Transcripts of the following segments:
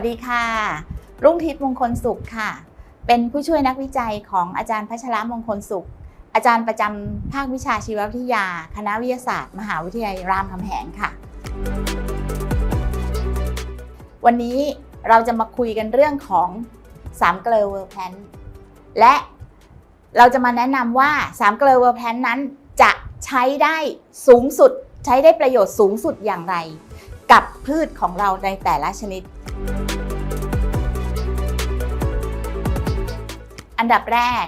วัสดีค่ะ รุ่งทิพย์มงคลสุขค่ะ เป็นผู้ช่วยนักวิจัยของอาจารย์พัชรมงคลสุข อาจารย์ประจำภาควิชาชีววิทยา คณะวิทยาศาสตร์ มหาวิทยาลัยรามคำแหงค่ะ วันนี้เราจะมาคุยกันเรื่องของสามเกลอเวอร์แพนและเราจะมาแนะนำว่าสามเกลอเวอร์แพนนั้นจะใช้ได้สูงสุด ใช้ได้ประโยชน์สูงสุดอย่างไร กับพืชของเราในแต่ละชนิด อันดับแรก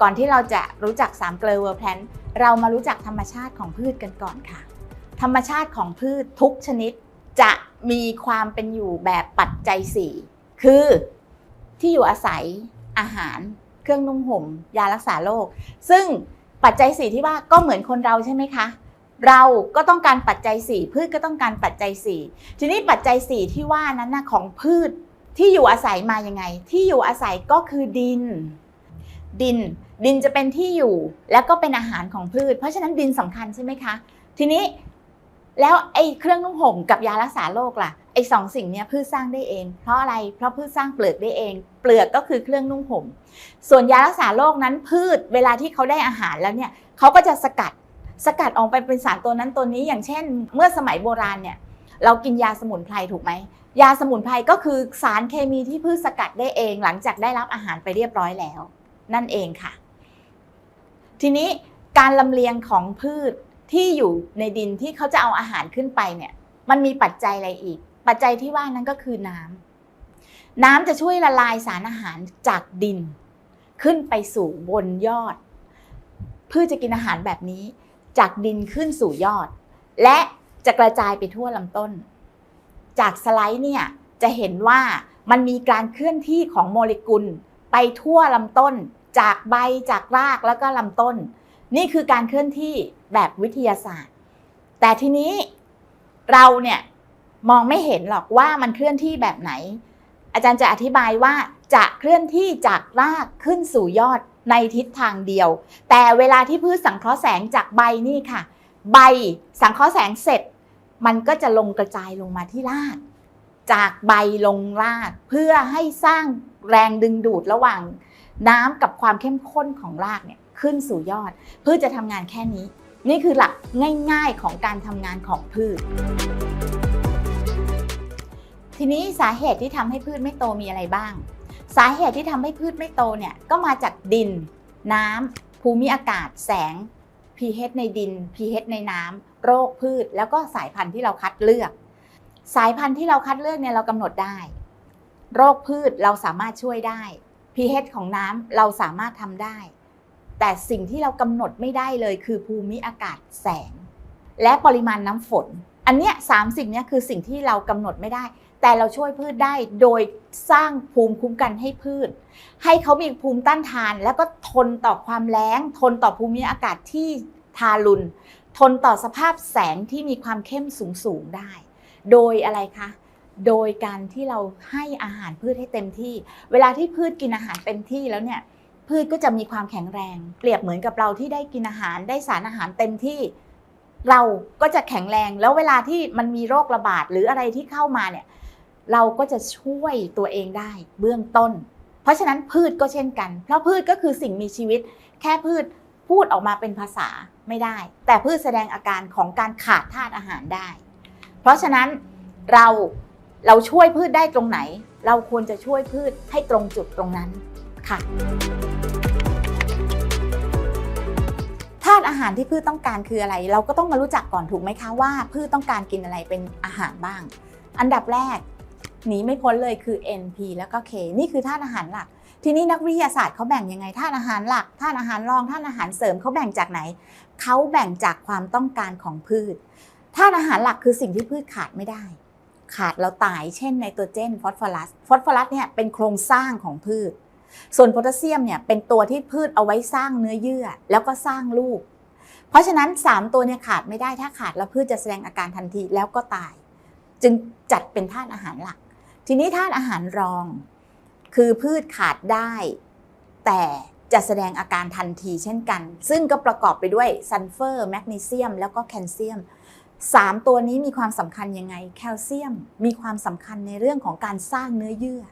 ก่อนที่เราจะรู้จัก3เกลอเวอร์แพลนเรามารู้จักธรรมชาติของพืชกันก่อนค่ะ ธรรมชาติของพืชทุกชนิดจะมีความเป็นอยู่แบบปัจจัย 4 คือที่อยู่อาศัยอาหาร เครื่องนุ่งห่ม ยารักษาโรคซึ่งปัจจัย 4 ที่ว่าก็เหมือนคนเราใช่ไหมคะ เราก็ต้องการปัจจัย 4 พืชก็ต้องการปัจจัย 4 ทีนี้ปัจจัย 4 ที่ว่านั้นนะของพืชที่อยู่อาศัยมายังไง ที่อยู่อาศัยก็คือดิน ดิน ดินจะเป็นที่อยู่แล้วก็เป็นอาหารของพืช เพราะฉะนั้นดินสำคัญใช่ไหมคะ ทีนี้แล้วไอ้เครื่องนุ่งห่มกับยารักษาโรคล่ะไอ้สองสิ่งนี้พืชสร้างได้เอง เพราะอะไรเพราะพืชสร้างเปลือกได้เอง เปลือกก็คือเครื่องนุ่งห่มส่วนยารักษาโรคนั้นพืชเวลาที่เขาได้อาหารแล้วเนี่ยเขาก็จะสกัดสกัดออกไปเป็นสารตัวนั้นตัวนี้อย่างเช่น เมื่อสมัยโบราณเนี่ยเรากินยาสมุนไพรถูกไหมยาสมุนไพรก็คือสารเคมีที่พืชสกัดได้เองหลังจากได้รับอาหารไปเรียบร้อยแล้ว นั่นเองค่ะ ทีนี้การลำเลียงของพืชที่อยู่ในดินที่เขาจะเอาอาหารขึ้นไปเนี่ย มันมีปัจจัยอะไรอีก ปัจจัยที่ว่านั้นก็คือน้ำน้ำจะช่วยละลายสารอาหารจากดิน ขึ้นไปสู่บนยอด พืชจะกินอาหารแบบนี้จากดินขึ้นสู่ยอด และจะกระจายไปทั่วลำต้น จากสไลด์เนี่ยจะเห็นว่ามันมีการเคลื่อนที่ของโมเลกุลไปทั่วลำต้น จากใบจากรากแล้วก็ลำต้น นี่คือการเคลื่อนที่แบบวิทยาศาสตร์ แต่ทีนี้เราเนี่ยมองไม่เห็นหรอกว่ามันเคลื่อนที่แบบไหน อาจารย์จะอธิบายว่าจะเคลื่อนที่จากรากขึ้นสู่ยอดในทิศทางเดียว แต่เวลาที่พืชสังเคราะห์แสงจากใบนี่ค่ะ ใบสังเคราะห์แสงเสร็จ มันก็จะลงกระจายลงมาที่ราก จากใบลงรากเพื่อให้สร้างแรงดึงดูดระหว่าง น้ำกับความเข้มข้นของรากเนี่ยขึ้นสู่ยอด พืชจะทำงานแค่นี้ นี่คือหลักง่าย ๆของการทำงานของพืช ทีนี้สาเหตุที่ทำให้พืชไม่โตมีอะไรบ้าง สาเหตุที่ทำให้พืชไม่โตเนี่ยก็มาจากดิน น้ำภูมิอากาศ แสง pH ในดิน pH ในน้ำโรคพืช แล้วก็สายพันธุ์ที่เราคัดเลือก สายพันธุ์ที่เราคัดเลือกเนี่ยเรากำหนดได้ โรคพืชเราสามารถช่วยได้ pH ของน้ำเราสามารถทำได้ แต่สิ่งที่เรากำหนดไม่ได้เลยคือภูมิอากาศแสง และปริมาณน้ำฝน อันเนี้ยสามสิ่งเนี้ยคือสิ่งที่เรากำหนดไม่ได้ แต่เราช่วยพืชได้โดยสร้างภูมิคุ้มกันให้พืช ให้เขามีภูมิต้านทาน แล้วก็ทนต่อความแล้ง ทนต่อภูมิอากาศที่ทารุณทนต่อสภาพแสงที่มีความเข้มสูงสูงได้ โดยอะไรคะ โดยการที่เราให้อาหารพืชให้เต็มที่ เวลาที่พืชกินอาหารเต็มที่แล้วเนี่ย พืชก็จะมีความแข็งแรง เปรียบเหมือนกับเราที่ได้กินอาหารได้สารอาหารเต็มที่ เราก็จะแข็งแรง แล้วเวลาที่มันมีโรคระบาดหรืออะไรที่เข้ามาเนี่ย เราก็จะช่วยตัวเองได้เบื้องต้น เพราะฉะนั้นพืชก็เช่นกัน เพราะพืชก็คือสิ่งมีชีวิต แค่พืชพูดออกมาเป็นภาษาไม่ได้ แต่พืชแสดงอาการของการขาดธาตุอาหารได้ เพราะฉะนั้นเรา เราช่วยพืชได้ตรงไหน เราควรจะช่วยพืชให้ตรงจุดตรงนั้นค่ะธาตุอาหารที่พืชต้องการคืออะไร เราก็ต้องมารู้จักก่อนถูกไหมคะว่า พืชต้องการกินอะไรเป็นอาหารบ้าง อันดับแรกหนีไม่พ้นเลยคือ NP แล้วก็ K นี่คือธาตุอาหารหลัก ทีนี้นักวิทยาศาสตร์เขาแบ่งยังไงธาตุอาหารหลักธาตุอาหารรองธาตุอาหารเสริมเขาแบ่งจากไหนเขาแบ่งจากความต้องการของพืชธาตุอาหารหลักคือสิ่งที่พืชขาดไม่ได้ ขาดแล้วตายเช่นไนโตรเจนฟอสฟอรัสฟอสฟอรัสเนี่ยเป็นโครงสร้างของพืช ส่วนโพแทสเซียมเนี่ยเป็นตัวที่พืชเอาไว้สร้างเนื้อเยื่อ แล้วก็สร้างลูก เพราะฉะนั้น 3 ตัวเนี่ยขาดไม่ได้ถ้าขาดแล้วพืชจะแสดงอาการทันทีแล้วก็ตาย จึงจัดเป็นธาตุอาหารหลัก ทีนี้ธาตุอาหารรอง คือพืชขาดได้ แต่จะแสดงอาการทันทีเช่นกัน ซึ่งก็ประกอบไปด้วยซัลเฟอร์แมกนีเซียม แล้วก็แคลเซียม 3 ตัวนี้มีความสำคัญยังไง แคลเซียมมีความสำคัญในเรื่องของการสร้างเนื้อเยื่อ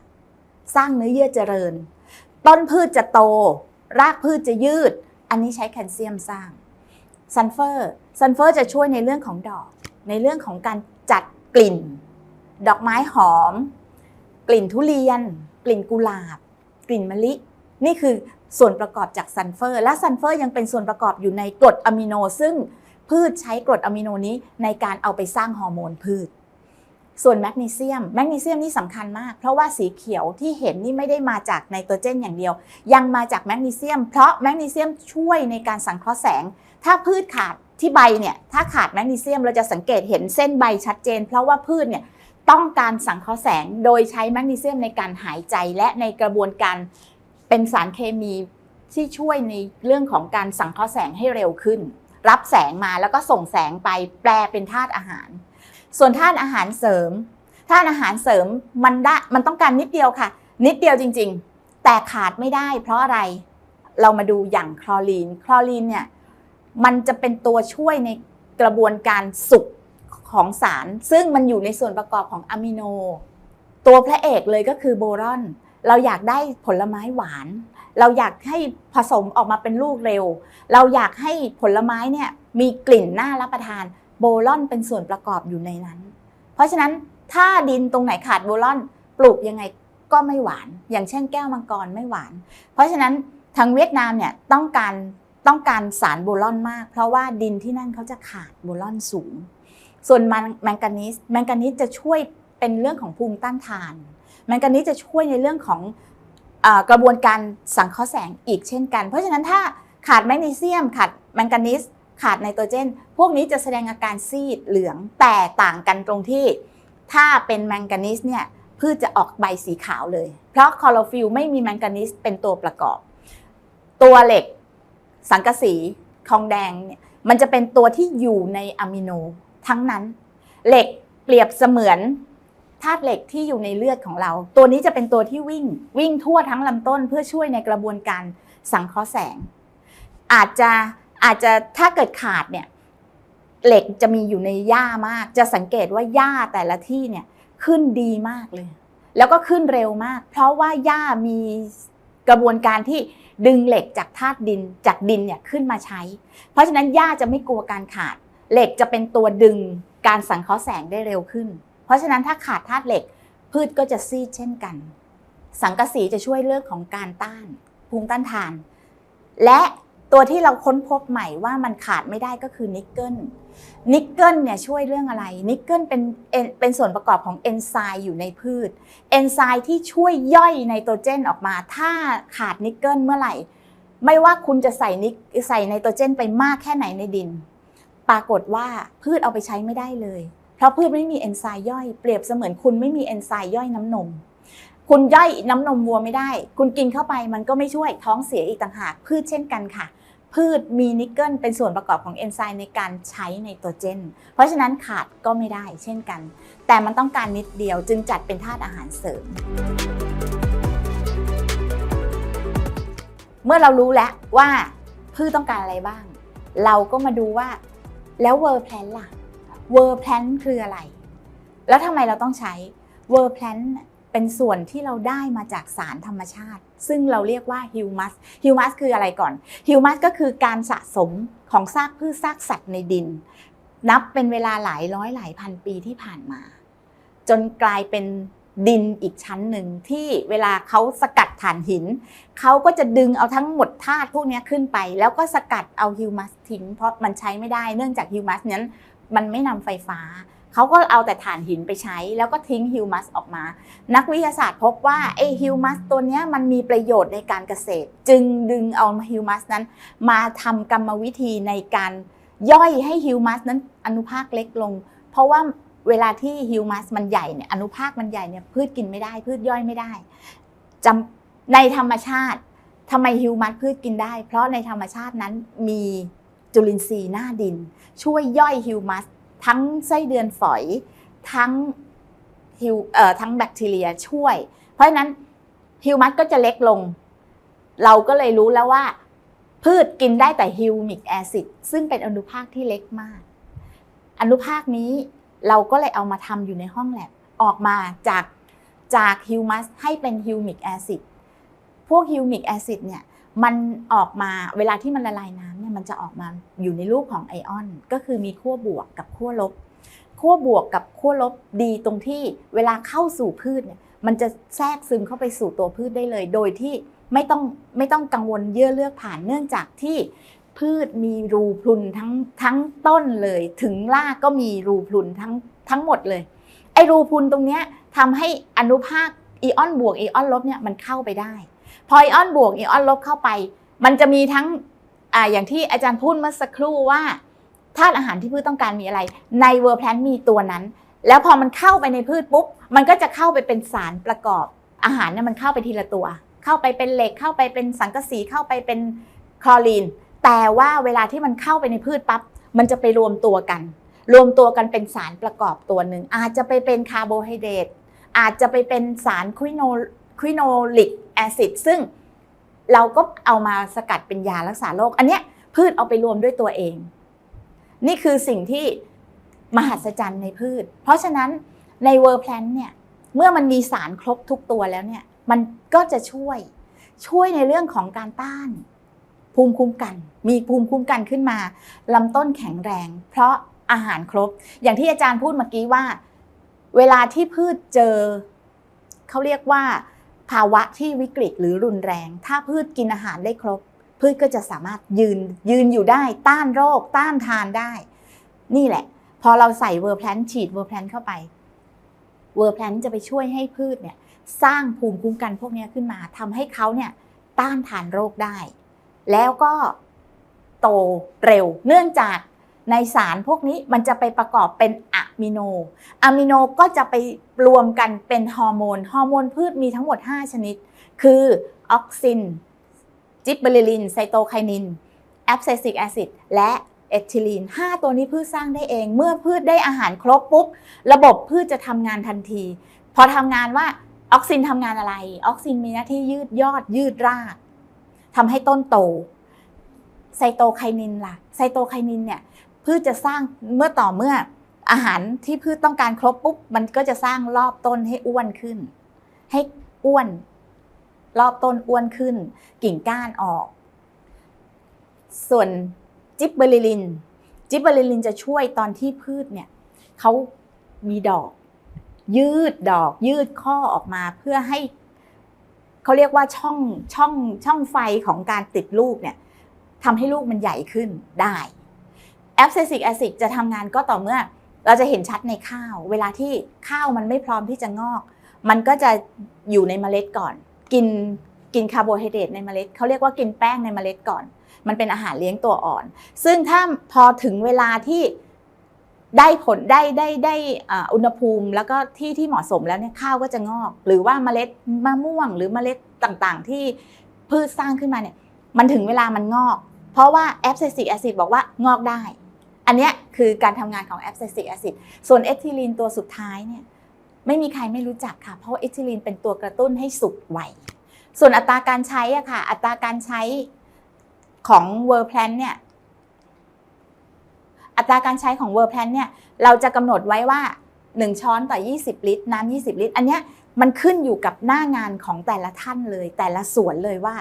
สร้างเนื้อเยื่อเจริญ ต้นพืชจะโต รากพืชจะยืด อันนี้ใช้แคลเซียมสร้างซัลเฟอร์ซัลเฟอร์จะช่วยในเรื่องของดอก ในเรื่องของการจัดกลิ่น ดอกไม้หอม กลิ่นทุเรียน กลิ่นกุหลาบ กลิ่นมะลิ นี่คือส่วนประกอบจากซัลเฟอร์ และซัลเฟอร์ยังเป็นส่วนประกอบอยู่ในกรดอะมิโนซึ่ง พืชใช้กรดอะมิโนนี้ในการเอาไปสร้างฮอร์โมนพืช ส่วนแมกนีเซียม แมกนีเซียมนี่สำคัญมาก เพราะว่าสีเขียวที่เห็นนี่ไม่ได้มาจากไนโตรเจนอย่างเดียว ยังมาจากแมกนีเซียม เพราะแมกนีเซียมช่วยในการสังเคราะห์แสง ถ้าพืชขาดที่ใบเนี่ย ถ้าขาดแมกนีเซียมเราจะสังเกตเห็นเส้นใบชัดเจน เพราะว่าพืชเนี่ยต้องการสังเคราะห์แสงโดยใช้แมกนีเซียมในการหายใจและในกระบวนการเป็นสารเคมีที่ช่วยในเรื่องของการสังเคราะห์แสงให้เร็วขึ้น รับแสงมาแล้วก็ส่งแสงไปแปลเป็นธาตุอาหาร ส่วนธาตุอาหารเสริมธาตุอาหารเสริมมันได้มันต้องการนิดเดียวค่ะ นิดเดียวจริง ๆ แต่ขาดไม่ได้ เพราะอะไรเรามาดูอย่างคลอรีน คลอรีนเนี่ยมันจะเป็นตัวช่วยในกระบวนการสุกของสาร ซึ่งมันอยู่ในส่วนประกอบของอะมิโน ตัวพระเอกเลยก็คือโบรอน เราอยากได้ผลไม้หวาน เราอยากให้ผสมออกมาเป็นลูกเร็ว เราอยากให้ผลไม้เนี่ยมีกลิ่นน่ารับประทาน โบลอนเป็นส่วนประกอบอยู่ในนั้น เพราะฉะนั้นถ้าดินตรงไหนขาดโบลอนปลูกยังไงก็ไม่หวาน อย่างเช่นแก้วมังกรไม่หวาน เพราะฉะนั้นทางเวียดนามเนี่ยต้องการต้องการสารโบลอนมาก เพราะว่าดินที่นั่นเขาจะขาดโบลอนสูง ส่วนแมงกานีสแมงกานีสจะช่วยเป็นเรื่องของภูมิต้านทาน แมงกานีสจะช่วยในเรื่องของ กระบวนการสังเคราะห์แสงอีกเช่นกัน เพราะฉะนั้นถ้าขาดแมกนีเซียม ขาดแมงกานีสขาดไนโตรเจน พวกนี้จะแสดงอาการซีดเหลืองแต่ต่างกันตรงที่ ถ้าเป็นแมงกานีสเนี่ยพืชจะออกใบสีขาวเลย เพราะคลอโรฟิลไม่มีแมงกานีสเป็นตัวประกอบ ตัวเหล็ก สังกะสีทองแดงเนี่ยมันจะเป็นตัวที่อยู่ในอะมิโนทั้งนั้น เหล็กเปรียบเสมือน ธาตุเหล็กที่อยู่ในเลือดของเรา ตัวนี้จะเป็นตัวที่วิ่งวิ่งทั่วทั้งลำต้นเพื่อช่วยในกระบวนการสังเคราะห์แสง อาจจะอาจจะถ้าเกิดขาดเนี่ยเหล็กจะมีอยู่ในหญ้ามาก จะสังเกตว่าหญ้าแต่ละที่เนี่ยขึ้นดีมากเลย แล้วก็ขึ้นเร็วมาก เพราะว่าหญ้ามีกระบวนการที่ดึงเหล็กจากธาตุดินจากดินเนี่ยขึ้นมาใช้ เพราะฉะนั้นหญ้าจะไม่กลัวการขาด เหล็กจะเป็นตัวดึงการสังเคราะห์แสงได้เร็วขึ้น ราะฉะนั้นถ้าขาดธาตุเหล็ก พืชก็จะซีดเช่นกัน สังกะสีจะช่วยเรื่องของการต้าน ภูมิต้านทาน และตัวที่เราค้นพบใหม่ว่ามันขาดไม่ได้ก็คือนิกเกิล นิกเกิลเนี่ยช่วยเรื่องอะไร นิกเกิลเป็นเป็นส่วนประกอบของเอนไซม์อยู่ในพืช เอนไซม์ที่ช่วยย่อยไนโตรเจนออกมา ถ้าขาดนิกเกิลเมื่อไหร่ ไม่ว่าคุณจะใส่นิกใส่ไนโตรเจนไปมากแค่ไหนในดิน ปรากฏว่าพืชเอาไปใช้ไม่ได้เลย เพราะพืชไม่มีเอนไซม์ย่อยเปรียบเสมือนคุณไม่มีเอนไซม์ย่อยน้ำนม คุณย่อยน้ำนมวัวไม่ได้ คุณกินเข้าไปมันก็ไม่ช่วยท้องเสียอีกต่างหากพืชเช่นกันค่ะ พืชมีนิกเกิลเป็นส่วนประกอบของเอนไซม์ในการใช้ไนโตรเจน เพราะฉะนั้นขาดก็ไม่ได้เช่นกัน แต่มันต้องการนิดเดียวจึงจัดเป็นธาตุอาหารเสริมเมื่อเรารู้แล้วว่าพืชต้องการอะไรบ้าง เราก็มาดูว่าแล้วเวอร์แพลนล่ะ เวอร์แพลนคืออะไร แล้วทำไมเราต้องใช้เวอร์แพลนเป็นส่วนที่เราได้มาจากสารธรรมชาติ ซึ่งเราเรียกว่าฮิวมัสฮิวมัสคืออะไรก่อนฮิวมัสก็คือการสะสมของซากพืชซากสัตว์ในดิน นับเป็นเวลาหลายร้อยหลายพันปีที่ผ่านมา จนกลายเป็นดินอีกชั้นหนึ่งที่เวลาเขาสกัดถ่านหิน เขาก็จะดึงเอาทั้งหมดธาตุพวกนี้ขึ้นไป แล้วก็สกัดเอาฮิวมัสทิ้งเพราะมันใช้ไม่ได้เนื่องจากฮิวมัสนั้น มันไม่นำไฟฟ้า เขาก็เอาแต่ถ่านหินไปใช้ แล้วก็ทิ้งฮิวมัสออกมา นักวิทยาศาสตร์พบว่าไอฮิวมัสตัวนี้มันมีประโยชน์ในการเกษตร จึงดึงเอาฮิวมัสนั้น มาทำกรรมวิธีในการย่อยให้ฮิวมัสนั้นอนุภาคเล็กลง เพราะว่าเวลาที่ฮิวมัสมันใหญ่เนี่ยอนุภาคมันใหญ่เนี่ยพืชกินไม่ได้ พืชย่อยไม่ได้จำในธรรมชาติทำไมฮิวมัสพืชกินได้ เพราะในธรรมชาตินั้นมี จุลินทรีย์หน้าดิน ช่วยย่อยฮิวมัส ทั้งไส้เดือนฝอย ทั้งฮิวเอ่อทั้งแบคทีเรียช่วย เพราะฉะนั้นฮิวมัสก็จะเล็กลง เราก็เลยรู้แล้วว่า พืชกินได้แต่ฮิวมิกแอซิดซึ่งเป็นอนุภาคที่เล็กมาก อนุภาคนี้เราก็เลยเอามาทำอยู่ในห้องแลบออกมาจากจากฮิวมัสให้เป็นฮิวมิกแอซิดพวกฮิวมิกแอซิดเนี่ย มันออกมาเวลาที่มันละลายน้ำเนี่ยมันจะออกมาอยู่ในรูปของไอออน ก็คือมีขั้วบวกกับขั้วลบขั้วบวกกับขั้วลบดีตรงที่เวลาเข้าสู่พืชเนี่ยมันจะแทรกซึมเข้าไปสู่ตัวพืชได้เลย โดยที่ไม่ต้องไม่ต้องกังวลเยื่อเลือกผ่านเนื่องจากที่พืชมีรูพรุนทั้งทั้งต้นเลย ถึงรากก็มีรูพรุนทั้งทั้งหมดเลย ไอรูพรุนตรงเนี้ยทำให้อนุภาคอีออนบวกอีออนลบเนี่ยมันเข้าไปได้ พออีออนบวกอีออนลบเข้าไป มันจะมีทั้งออย่างที่อาจารย์พูดเมื่อสักครู่ว่าธาตุอาหารที่พืชต้องการมีอะไร ในเวอร์แพลนมีตัวนั้น แล้วพอมันเข้าไปในพืชปุ๊บ มันก็จะเข้าไปเป็นสารประกอบ อาหารเนี่ยมันเข้าไปทีละตัว เข้าไปเป็นเหล็กเข้าไปเป็นสังกะสีเข้าไปเป็นคลอรีน แต่ว่าเวลาที่มันเข้าไปในพืชปั๊บมันจะไปรวมตัวกัน รวมตัวกันเป็นสารประกอบตัวหนึ่งอาจจะไปเป็นคาร์โบไฮเดรตอาจจะไปเป็นสารควิโนควิโนลิก ซิดซึ่งเราก็เอามาสกัดเป็นยารักษาโรคอันเนี้ยพืชเอาไปรวมด้วยตัวเอง นี่คือสิ่งที่มหัศจรรย์ในพืช เพราะฉะนั้นในเวอร์แพลนเนี่ยเมื่อมันมีสารครบทุกตัวแล้วเนี่ยมันก็จะช่วยช่วยในเรื่องของการต้าน ภูมิคุ้มกัน มีภูมิคุ้มกันขึ้นมาลำต้นแข็งแรง เพราะอาหารครบ อย่างที่อาจารย์พูดเมื่อกี้ว่า เวลาที่พืชเจอ เขาเรียกว่า ภาวะที่วิกฤตหรือรุนแรง ถ้าพืชกินอาหารได้ครบ พืชก็จะสามารถยืนยืนอยู่ได้ต้านโรค ต้านทานได้ นี่แหละ พอเราใส่เวอร์แพลนฉีดเวอร์แพลนเข้าไปเวอร์แพลนจะไปช่วยให้พืชเนี่ยสร้างภูมิคุ้มกันพวกนี้ขึ้นมาทำให้เขาเนี่ยต้านทานโรคได้ แล้วก็โตเร็วเนื่องจาก ในสารพวกนี้มันจะไปประกอบเป็นอะมิโน อะมิโนก็จะไปรวมกันเป็นฮอร์โมน ฮอร์โมนพืชมีทั้งหมด 5 ชนิด คือออกซิน จิบเบอริลิน ไซโตไคนิน แอปไซซิกแอซิด และเอทิลีน 5 ตัวนี้พืชสร้างได้เอง เมื่อพืชได้อาหารครบปุ๊บ ระบบพืชจะทำงานทันที พอทำงานว่าออกซินทำงานอะไร ออกซินมีหน้าที่ยืดยอดยืดรากทำให้ต้นโต ไซโตไคนินล่ะ ไซโตไคนินเนี่ย พืชจะสร้างเมื่อต่อเมื่ออาหารที่พืชต้องการครบปุ๊บมันก็จะสร้างรอบต้นให้อ้วนขึ้น ให้อ้วน รอบต้นอ้วนขึ้น กิ่งก้านออก ส่วนจิบเบอริลิน จิบเบอริลินจะช่วยตอนที่พืชเนี่ยเขามีดอก ยืดดอก ยืดข้อออกมาเพื่อให้เขาเรียกว่าช่องช่องช่องไฟของการติดลูกเนี่ยทำให้ลูกมันใหญ่ขึ้นได้ แอปไซซิกแอซิดจะทำงานก็ต่อเมื่อ เราจะเห็นชัดในข้าว เวลาที่ข้าวมันไม่พร้อมที่จะงอก มันก็จะอยู่ในเมล็ดก่อน กินกินคาร์โบไฮเดรตในเมล็ดเขาเรียกว่ากินแป้งในเมล็ดก่อน มันเป็นอาหารเลี้ยงตัวอ่อน ซึ่งถ้าพอถึงเวลาที่ได้ผลได้ได้ได้อุณหภูมิ แล้วก็ที่ที่เหมาะสมแล้วเนี่ยข้าวก็จะงอก หรือว่าเมล็ดมะม่วง หรือเมล็ดต่างๆ ที่พืชสร้างขึ้นมาเนี่ยมันถึงเวลามันงอก เพราะว่าแอปไซซิกแอซิดบอกว่างอกได้ อันนี้คือการทำงานของแอปไซซิกแอซิดส่วนเอทิลีนตัวสุดท้ายเนี่ยไม่มีใครไม่รู้จักค่ะ เพราะาเอทิลีนเป็นตัวกระตุ้นให้สุกไวส่วนอัตราการใช้อะค่ะ อัตราการใช้ของเวอร์แพลนเนี่ยอัตราการใช้ของเวอร์แพลนเนี่ยเราจะกำหนดไว้ว่า 1 ช้อนต่อ 20 ลิตร น้ำ20 ลิตร อันเนี้ยมันขึ้นอยู่กับหน้างานของแต่ละท่านเลย แต่ละสวนเลยว่า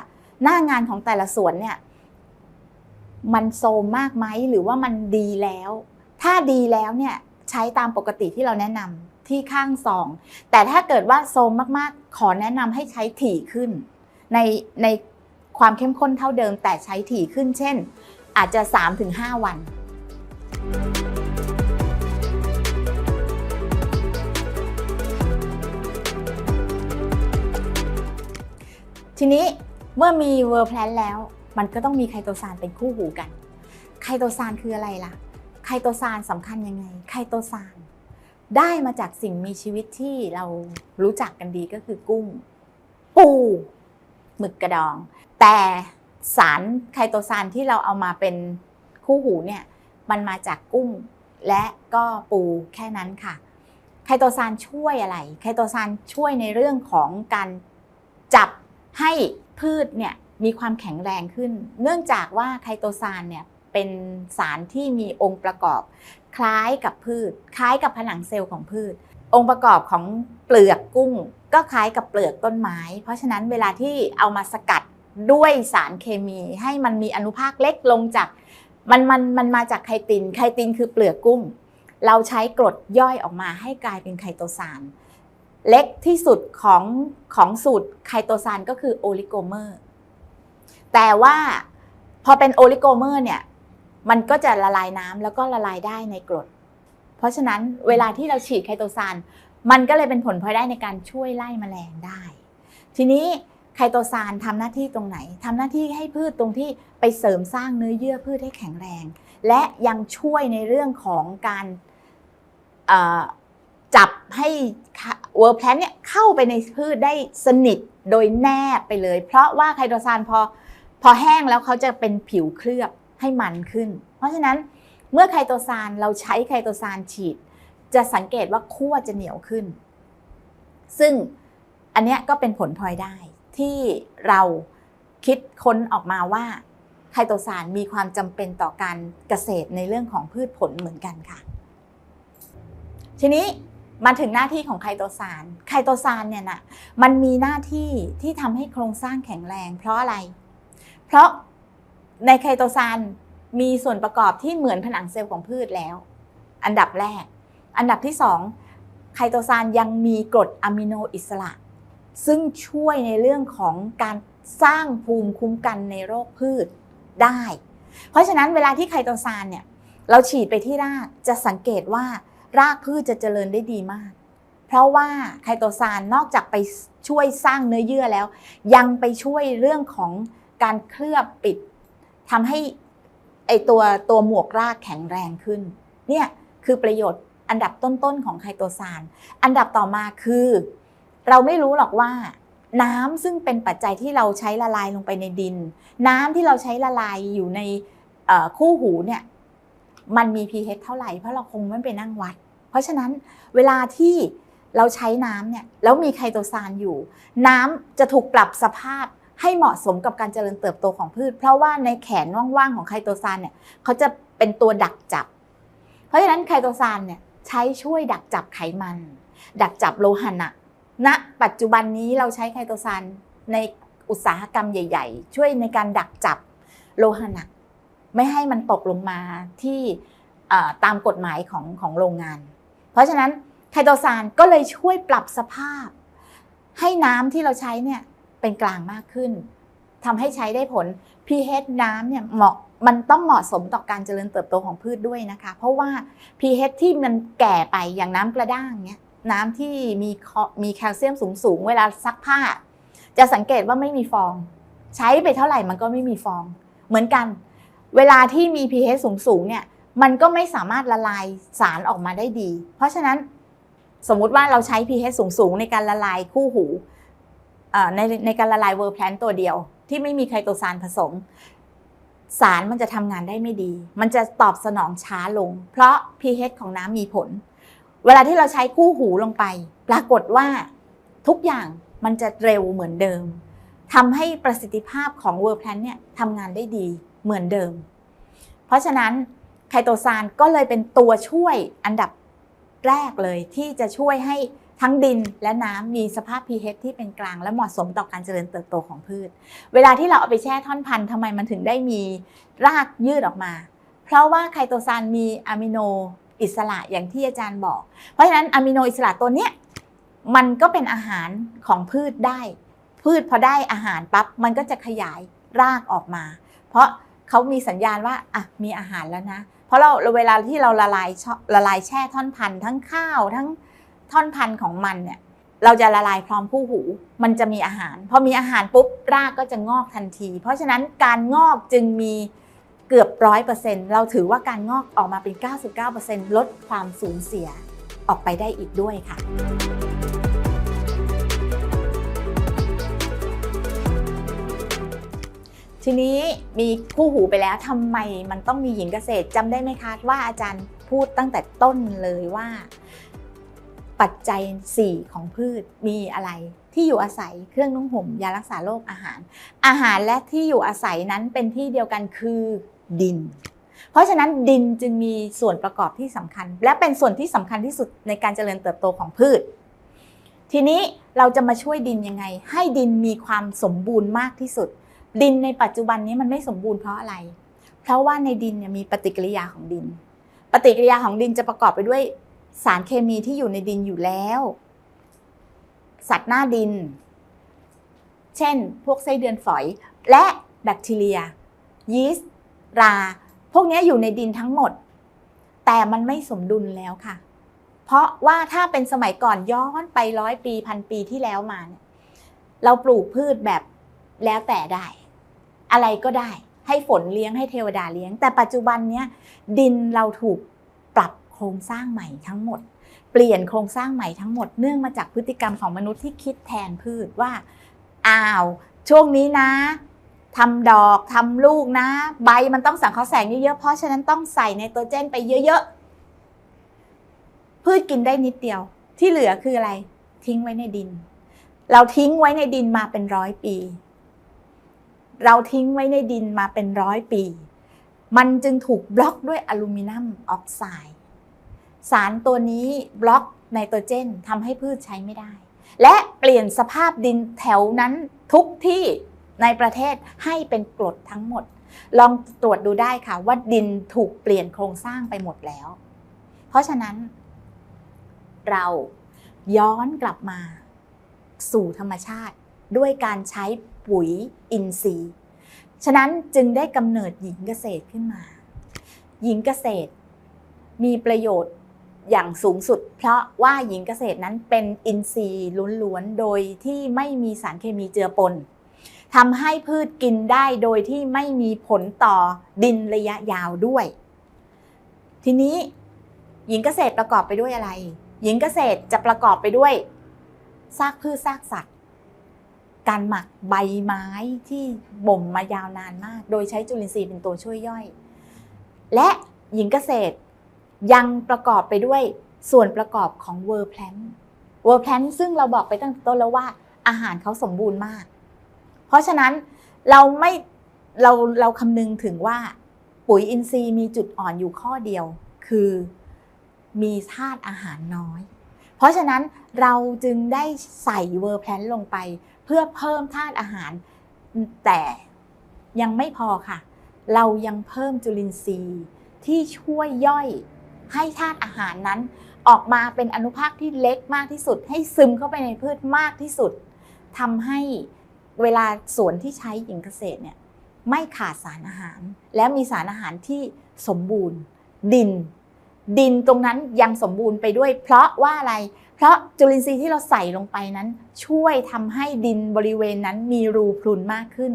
หน้างานของแต่ละสวนเนี่ย มันโซมมากไหมหรือว่ามันดีแล้ว ถ้าดีแล้วเนี่ยใช้ตามปกติที่เราแนะนำที่ข้างซอง แต่ถ้าเกิดว่าโซมมากๆ ขอแนะนำให้ใช้ถี่ขึ้น ในในความเข้มข้นเท่าเดิมแต่ใช้ถี่ขึ้น เช่น อาจจะ 3-5 วันทีนี้เมื่อมีเวอร์แพลนแล้ว มันก็ต้องมีไคโตซานเป็นคู่หูกัน ไคโตซานคืออะไรล่ะ ไคโตซานสำคัญยังไง ไคโตซานได้มาจากสิ่งมีชีวิตที่เรารู้จักกันดีก็คือกุ้ง ปูหมึกกระดอง แต่สารไคโตซานที่เราเอามาเป็นคู่หูเนี่ยมันมาจากกุ้งและก็ปูแค่นั้นค่ะ ไคโตซานช่วยอะไร ไคโตซานช่วยในเรื่องของการจับให้พืชเนี่ย มีความแข็งแรงขึ้น เนื่องจากว่าไคโตซานเนี่ยเป็นสารที่มีองค์ประกอบ คล้ายกับพืช คล้ายกับผนังเซลล์ของพืช องค์ประกอบของเปลือกกุ้ง ก็คล้ายกับเปลือกต้นไม้ เพราะฉะนั้นเวลาที่เอามาสกัดด้วยสารเคมีให้มันมีอนุภาคเล็กลงจากมันมันมันมาจากไคติน ไคตินคือเปลือกกุ้ง เราใช้กรดย่อยออกมาให้กลายเป็นไคโตซานเล็กที่สุดของของสูตรไคโตซานก็คือโอลิโกเมอร์ แต่ว่าพอเป็นโอลิโกเมอร์เนี่ย มันก็จะละลายน้ำแล้วก็ละลายได้ในกรด เพราะฉะนั้นเวลาที่เราฉีดไคโตซานมันก็เลยเป็นผลพลอยได้ในการช่วยไล่แมลงได้ ทีนี้ไคโตซานทำหน้าที่ตรงไหนทำหน้าที่ให้พืชตรงที่ไปเสริมสร้างเนื้อเยื่อพืชให้แข็งแรง และยังช่วยในเรื่องของการเอ่อจับให้เวอร์แพลนเนี่ยเข้าไปในพืชได้สนิทโดยแนบไปเลย เพราะว่าไคโตซานพอ พอแห้งแล้วเขาจะเป็นผิวเคลือบให้มันขึ้น เพราะฉะนั้นเมื่อไคโตซานเราใช้ไคโตซานฉีด จะสังเกตว่าขั้วจะเหนียวขึ้น ซึ่งอันนี้ก็เป็นผลพลอยได้ที่เราคิดค้นออกมาว่าไคโตซานมีความจำเป็นต่อการเกษตรในเรื่องของพืชผลเหมือนกันค่ะ ทีนี้มาถึงหน้าที่ของไคโตซานไคโตซานเนี่ยนะมันมีหน้าที่ที่ทำให้โครงสร้างแข็งแรง เพราะอะไร เพราะในไคโตซานมีส่วนประกอบที่เหมือนผนังเซลล์ของพืชแล้ว อันดับแรก อันดับที่สองไคโตซานยังมีกรดอะมิโนอิสระ ซึ่งช่วยในเรื่องของการสร้างภูมิคุ้มกันในโรคพืชได้ เพราะฉะนั้นเวลาที่ไคโตซานเนี่ยเราฉีดไปที่รากจะสังเกตว่ารากพืชจะเจริญได้ดีมาก เพราะว่าไคโตซานนอกจากไปช่วยสร้างเนื้อเยื่อแล้ว ยังไปช่วยเรื่องของ การเคลือบปิดทำให้ไอตัวตัวหมวกรากแข็งแรงขึ้น เนี่ยคือประโยชน์อันดับต้นๆของไคโตซาน อันดับต่อมาคือ เราไม่รู้หรอกว่า น้ำซึ่งเป็นปัจจัยที่เราใช้ละลายลงไปในดิน น้ำที่เราใช้ละลายอยู่ในคู่หูเนี่ยมันมี pH เท่าไหร่เพราะเราคงไม่ไปนั่งวัด เพราะฉะนั้นเวลาที่เราใช้น้ำเนี่ยแล้วมีไคโตซานอยู่ น้ำจะถูกปรับสภาพ ให้เหมาะสมกับการเจริญเติบโตของพืช เพราะว่าในแขนว่างๆของไคโตซานเนี่ยเขาจะเป็นตัวดักจับ เพราะฉะนั้นไคโตซานเนี่ยใช้ช่วยดักจับไขมัน ดักจับโลหะหนักณปัจจุบันนี้เราใช้ไคโตซานในอุตสาหกรรมใหญ่ ๆ ช่วยในการดักจับโลหะหนัก ไม่ให้มันตกลงมาที่ตามกฎหมายของของโรงงาน เพราะฉะนั้นไคโตซานก็เลยช่วยปรับสภาพ ให้น้ำที่เราใช้เนี่ย เป็นกลางมากขึ้นทำให้ใช้ได้ผล pH น้ำเนี่ยเหมาะมันต้องเหมาะสมต่อการเจริญเติบโตของพืชด้วยนะคะ เพราะว่า pH ที่มันแก่ไปอย่างน้ำกระด้างเนี่ยน้ำที่มีคมีแคลเซียมสูงๆ เวลาซักผ้า จะสังเกตว่าไม่มีฟอง ใช้ไปเท่าไหร่มันก็ไม่มีฟอง เหมือนกัน เวลาที่มี pH สูงๆเนี่ยมันก็ไม่สามารถละลายสารออกมาได้ดี เพราะฉะนั้นสมมุติว่าเราใช้ pH สูงๆ ในการละลายคู่หู ในในการละลายเวอร์แพลนตัวเดียว ที่ไม่มีไคโตซานผสม สารมันจะทำงานได้ไม่ดี มันจะตอบสนองช้าลง เพราะ pH ของน้ำมีผล เวลาที่เราใช้คู่หูลงไป ปรากฏว่าทุกอย่างมันจะเร็วเหมือนเดิมทำให้ประสิทธิภาพของเวอร์แพลนเนี่ยทำงานได้ดีเหมือนเดิม เพราะฉะนั้นไคโตซานก็เลยเป็นตัวช่วยอันดับแรกเลยที่จะช่วยให้ ทั้งดินและน้ำมีสภาพ pH ที่เป็นกลางและเหมาะสมต่อการเจริญเติบโตของพืช เวลาที่เราเอาไปแช่ท่อนพันธุ์ทำไมมันถึงได้มีรากยืดออกมา เพราะว่าไคโตซานมีอะมิโนอิสระอย่างที่อาจารย์บอก เพราะฉะนั้นอะมิโนอิสระตัวเนี้ยมันก็เป็นอาหารของพืชได้ พืชพอได้อาหารปั๊บมันก็จะขยายรากออกมา เพราะเขามีสัญญาณว่าอะมีอาหารแล้วนะ เพราะเราเวลาที่เราละลายละลายแช่ท่อนพันธุ์ทั้งข้าวทั้ง ท่อนพันธุ์ของมันเนี่ยเราจะละลายพร้อมคู่หู มันจะมีอาหาร พอมีอาหารปุ๊บรากก็จะงอกทันที เพราะฉะนั้นการงอกจึงมีเกือบร้อยเปอร์เซ็นต์เราถือว่าการงอกออกมาเป็น 99%ลดความสูญเสียออกไปได้อีกด้วยค่ะทีนี้มีคู่หูไปแล้วทำไมมันต้องมีหญิงเกษตรจำได้ไหมคะว่าอาจารย์พูดตั้งแต่ต้นเลยว่า ปัจจัย 4 ของพืชมีอะไร ที่อยู่อาศัยเครื่องนุ่งห่มยารักษาโรคอาหาร อาหารและที่อยู่อาศัยนั้นเป็นที่เดียวกันคือดิน เพราะฉะนั้นดินจึงมีส่วนประกอบที่สำคัญ และเป็นส่วนที่สำคัญที่สุดในการเจริญเติบโตของพืช ทีนี้เราจะมาช่วยดินยังไง ให้ดินมีความสมบูรณ์มากที่สุด ดินในปัจจุบันนี้มันไม่สมบูรณ์เพราะอะไร เพราะว่าในดินเนี่ยมีปฏิกิริยาของดิน ปฏิกิริยาของดินจะประกอบไปด้วย สารเคมีที่อยู่ในดินอยู่แล้ว สัตว์หน้าดิน เช่น พวกไส้เดือนฝอย และแบคทีเรีย ยีสต์ รา พวกนี้อยู่ในดินทั้งหมด แต่มันไม่สมดุลแล้วค่ะ เพราะว่าถ้าเป็นสมัยก่อนย้อนไปร้อยปีพันปีที่แล้วมาเนี่ยเราปลูกพืชแบบแล้วแต่ได้ อะไรก็ได้ ให้ฝนเลี้ยงให้เทวดาเลี้ยง แต่ปัจจุบันเนี้ยดินเราถูก ครงสร้างใหม่ทั้งหมด เปลี่ยนโครงสร้างใหม่ทั้งหมดเนื่องมาจากพฤติกรรมของมนุษย์ที่คิดแทนพืชว่าอ้าวช่วงนี้นะทำดอกทำลูกนะ ใบมันต้องสังเคราะห์แสงเยอะๆเพราะฉะนั้นต้องใส่ไนโตรเจนไปเยอะๆพืชกินได้นิดเดียว ที่เหลือคืออะไร ทิ้งไว้ในดิน เราทิ้งไว้ในดินมาเป็นร้อยปี เราทิ้งไว้ในดินมาเป็นร้อยปี มันจึงถูกบล็อกด้วยอลูมิเนียมออกไซด์ สารตัวนี้บล็อกไนโตรเจนทำให้พืชใช้ไม่ได้ และเปลี่ยนสภาพดินแถวนั้นทุกที่ในประเทศให้เป็นกรดทั้งหมด ลองตรวจดูได้ค่ะว่าดินถูกเปลี่ยนโครงสร้างไปหมดแล้ว เพราะฉะนั้น เราย้อนกลับมาสู่ธรรมชาติด้วยการใช้ปุ๋ยอินทรีย์ ฉะนั้นจึงได้กำเนิดหญิงเกษตรขึ้นมา หญิงเกษตรมีประโยชน์ อย่างสูงสุด เพราะว่าหญิงเกษตรนั้นเป็นอินทรีย์ล้วนๆ โดยที่ไม่มีสารเคมีเจือปนทำให้พืชกินได้โดยที่ไม่มีผลต่อดินระยะยาวด้วย ทีนี้หญิงเกษตรประกอบไปด้วยอะไร หญิงเกษตรจะประกอบไปด้วยซากพืชซากสัตว์ การหมักใบไม้ที่บ่มมายาวนานมาก โดยใช้จุลินทรีย์เป็นตัวช่วยย่อย และหญิงเกษตร ยังประกอบไปด้วยส่วนประกอบของเวอร์แพลนเวอร์แพลนซึ่งเราบอกไปตั้งแต่ต้นแล้วว่าอาหารเขาสมบูรณ์มาก เพราะฉะนั้นเราไม่เราเราคำนึงถึงว่าปุ๋ยอินทรีย์มีจุดอ่อนอยู่ข้อเดียว คือมีธาตุอาหารน้อย เพราะฉะนั้นเราจึงได้ใส่เวอร์แพลนลงไป เพื่อเพิ่มธาตุอาหาร แต่ยังไม่พอค่ะ เรายังเพิ่มจุลินทรีย์ที่ช่วยย่อย ให้ธาตุอาหารนั้น ออกมาเป็นอนุภาคที่เล็กมากที่สุด ให้ซึมเข้าไปในพืชมากที่สุดทำให้เวลาสวนที่ใช้หญิงเกษตรเนี่ยไม่ขาดสารอาหาร และมีสารอาหารที่สมบูรณ์ ดิน ดินตรงนั้นยังสมบูรณ์ไปด้วย เพราะว่าอะไร เพราะจุลินทรีย์ที่เราใส่ลงไปนั้น ช่วยทำให้ดินบริเวณนั้นมีรูพรุนมากขึ้น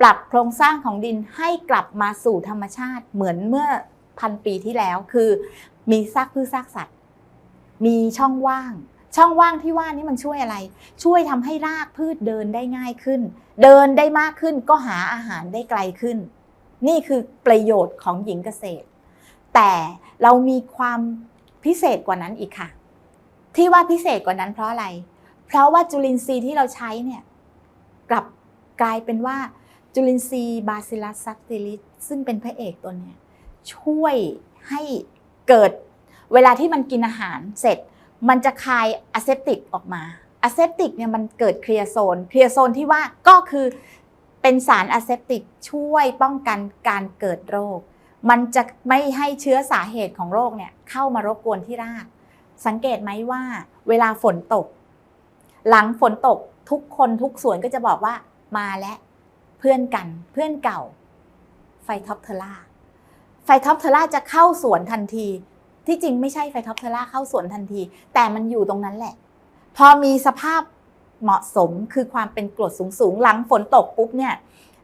ปรับโครงสร้างของดินให้กลับมาสู่ธรรมชาติเหมือนเมื่อพันปีที่แล้วคือ มีซากพืชซากสัตว์ มีช่องว่าง ช่องว่างที่ว่านี้มันช่วยอะไร ช่วยทำให้รากพืชเดินได้ง่ายขึ้น เดินได้มากขึ้นก็หาอาหารได้ไกลขึ้น นี่คือประโยชน์ของหญิงเกษตร แต่เรามีความพิเศษกว่านั้นอีกค่ะ ที่ว่าพิเศษกว่านั้นเพราะอะไร เพราะว่าจุลินทรีย์ที่เราใช้เนี่ยกลับกลายเป็นว่าจุลินทรีย์บาซิลัสซับติลิสซึ่งเป็นพระเอกตัวเนี้ยช่วยให้ เกิดเวลาที่มันกินอาหารเสร็จ มันจะคายอะเซปติกออกมาอะเซปติกเนี่ยมันเกิดเคลียร์โซนเคลียร์โซนที่ว่าก็คือเป็นสารอะเซปติกช่วยป้องกันการเกิดโรค มันจะไม่ให้เชื้อสาเหตุของโรคเนี่ยเข้ามารบกวนที่ราก สังเกตไหมว่า เวลาฝนตก หลังฝนตกทุกคนทุกสวนก็จะบอกว่ามาแล้วเพื่อนกันเพื่อนเก่าไฟท็อปเทอร่า ไฟท็อปเทอร่าจะเข้าสวนทันที ที่จริงไม่ใช่ไฟท็อปเทอร่าเข้าสวนทันที แต่มันอยู่ตรงนั้นแหละ พอมีสภาพเหมาะสมคือความเป็นกรดสูงๆ หลังฝนตกปุ๊บเนี่ย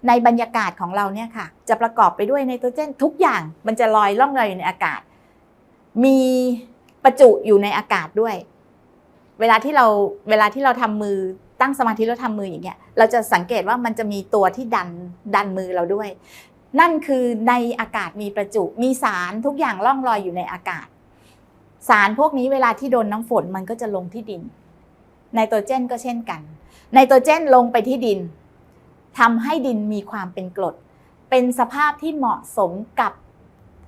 ในบรรยากาศของเราเนี่ยค่ะ จะประกอบไปด้วยไนโตรเจนทุกอย่างมันจะลอยล่องลอยอยู่ในอากาศ มีประจุอยู่ในอากาศด้วย เวลาที่เราเวลาที่เราทำมือตั้งสมาธิแล้วทำมืออย่างเงี้ยเราจะสังเกตว่ามันจะมีตัวที่ดันดันมือเราด้วย นั่นคือในอากาศมีประจุ มีสารทุกอย่างล่องลอยอยู่ในอากาศ สารพวกนี้เวลาที่โดนน้ำฝนมันก็จะลงที่ดิน ไนโตรเจนก็เช่นกัน ไนโตรเจนลงไปที่ดินทำให้ดินมีความเป็นกรด เป็นสภาพที่เหมาะสมกับ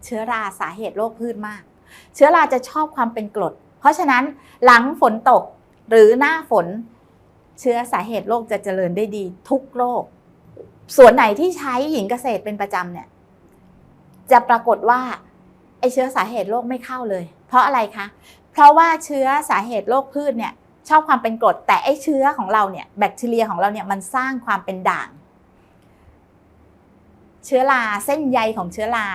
เชื้อราสาเหตุโรคพืชมาก เชื้อราจะชอบความเป็นกรด เพราะฉะนั้นหลังฝนตกหรือหน้าฝน เชื้อสาเหตุโรคจะเจริญได้ดี ทุกโรค ส่วนไหนที่ใช้หญิงเกษตรเป็นประจำเนี่ย จะปรากฏว่าไอเชื้อสาเหตุโรคไม่เข้าเลย เพราะอะไรคะ เพราะว่าเชื้อสาเหตุโรคพืชเนี่ย ชอบความเป็นกรดแต่ไอเชื้อของเราเนี่ยแบคทีเรียของเราเนี่ยมันสร้างความเป็นด่าง เชื้อราเส้นใยของเชื้อรา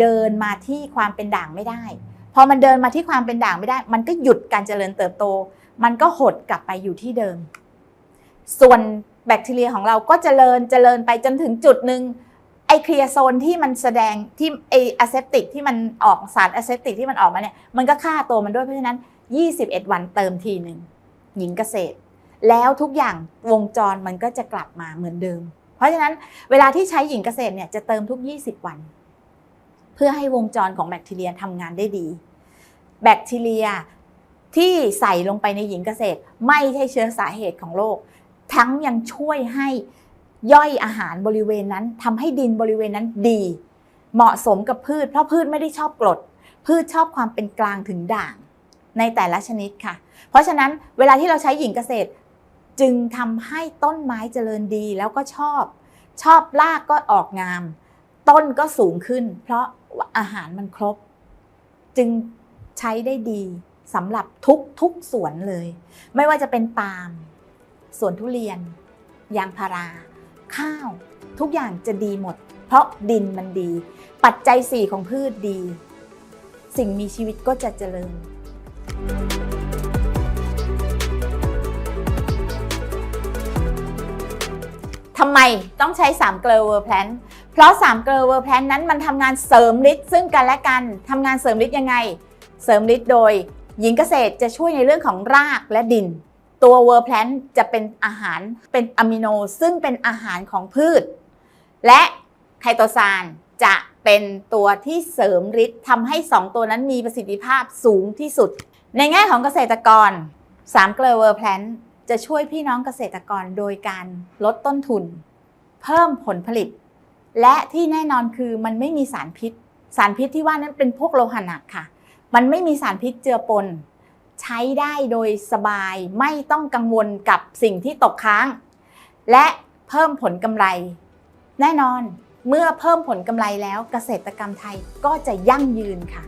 เดินมาที่ความเป็นด่างไม่ได้พอมันเดินมาที่ความเป็นด่างไม่ได้ มันก็หยุดการเจริญเติบโต มันก็หดกลับไปอยู่ที่เดิม ส่วน แบคทีเรียของเราก็เจริญเจริญไปจนถึงจุดหนึ่งไอเคลียโซนที่มันแสดงที่ไออะเซปติกที่มันออกสารอะเซปติกที่มันออกมาเนี่ยมันก็ฆ่าตัวมันด้วยเพราะฉะนั้น 21 วันเติมทีหนึ่งหญิงเกษตร แล้วทุกอย่างวงจรมันก็จะกลับมาเหมือนเดิม เพราะฉะนั้นเวลาที่ใช้หญิงเกษตรเนี่ยจะเติมทุก 20 วัน เพื่อให้วงจรของแบคทีเรียทำงานได้ดี แบคทีเรียที่ใส่ลงไปในหญิงเกษตร ไม่ใช่เชื้อสาเหตุของโรค ทั้งยังช่วยให้ย่อยอาหารบริเวณนั้นทำให้ดินบริเวณนั้นดี เหมาะสมกับพืช เพราะพืชไม่ได้ชอบกรด พืชชอบความเป็นกลางถึงด่างในแต่ละชนิดค่ะ เพราะฉะนั้นเวลาที่เราใช้หญิงเกษตร จึงทำให้ต้นไม้เจริญดีแล้วก็ชอบ ชอบรากก็ออกงาม ต้นก็สูงขึ้น เพราะอาหารมันครบ จึงใช้ได้ดีสำหรับทุกทุกสวนเลย ไม่ว่าจะเป็นปาล์ม สวนทุเรียน ยางพารา ข้าว ทุกอย่างจะดีหมด เพราะดินมันดี ปัจจัยสี่ของพืชดี สิ่งมีชีวิตก็จะเจริญ ทำไมต้องใช้3เกลเวอร์แพลนเพราะ3เกลเวอร์แพลนนั้นมันทำงานเสริมฤทธิ์ซึ่งกันและกันทำงานเสริมฤทธิ์ยังไง เสริมฤทธิ์โดยหญิงเกษตรจะช่วยในเรื่องของรากและดิน ตัวเวอร์แพลนจะเป็นอาหารเป็นอะมิโน ซึ่งเป็นอาหารของพืช และไคโตซานจะเป็นตัวที่เสริมฤทธิ์ทำให้ 2 ตัวนั้นมีประสิทธิภาพสูงที่สุด ในแง่ของเกษตรกร3เกลอเวอร์แพลนจะช่วยพี่น้องเกษตรกรโดยการลดต้นทุน เพิ่มผลผลิต และที่แน่นอนคือมันไม่มีสารพิษ สารพิษที่ว่านั้นเป็นพวกโลหะหนักค่ะ มันไม่มีสารพิษเจือปน ใช้ได้โดยสบายไม่ต้องกังวลกับสิ่งที่ตกค้าง และเพิ่มผลกำไร แน่นอนเมื่อเพิ่มผลกำไรแล้วเกษตรกรรมไทยก็จะยั่งยืนค่ะ